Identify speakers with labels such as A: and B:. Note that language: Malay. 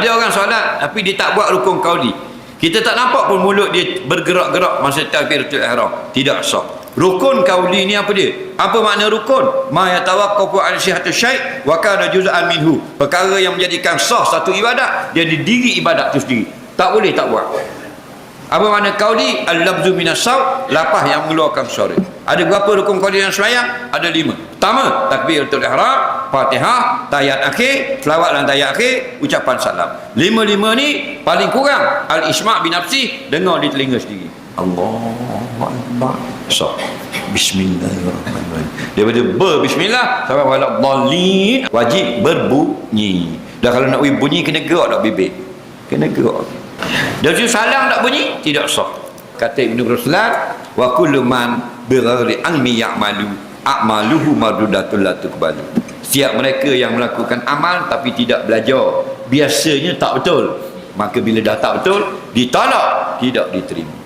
A: Ada orang solat tapi dia tak buat rukun qauli. Kita tak nampak pun mulut dia bergerak-gerak masa takbiratul ihram. Tidak sah. Rukun qauli ni apa dia? Apa makna rukun? Ma yatawaqqafu an sihhatus syai' wa kana juz'an minhu. Perkara yang menjadikan sah satu ibadat, jadi diri ibadat itu sendiri. Tak boleh tak buat. Apa makna qauli? Al-lafzu minas saut, lapah yang mengeluarkan suara. Ada berapa rukun qauli yang sembahyang? Ada lima. Pertama, takbiratul ihram, Fatihah, tayat akhir, selawat dan tayat akhir, ucapan salam. Lima-lima ni paling kurang al-isma' bin nafsi dengar di telinga sendiri. Allahu akbar. So, bismillahirrahmanirrahim. Daripada ber bismillah sampai wala dhalin wajib berbunyi. Dan kalau nak bunyi kena gerak tak bibir. Kena gerak. Dan salam tak bunyi tidak sah. Kata Ibnu Ruslan wa kullu man bighairi ilmi ya'malu a'maluhu mardudatul la tuqbalu. Setiap mereka yang melakukan amal tapi tidak belajar, biasanya tak betul. Maka bila dah tak betul, ditolak, tidak diterima.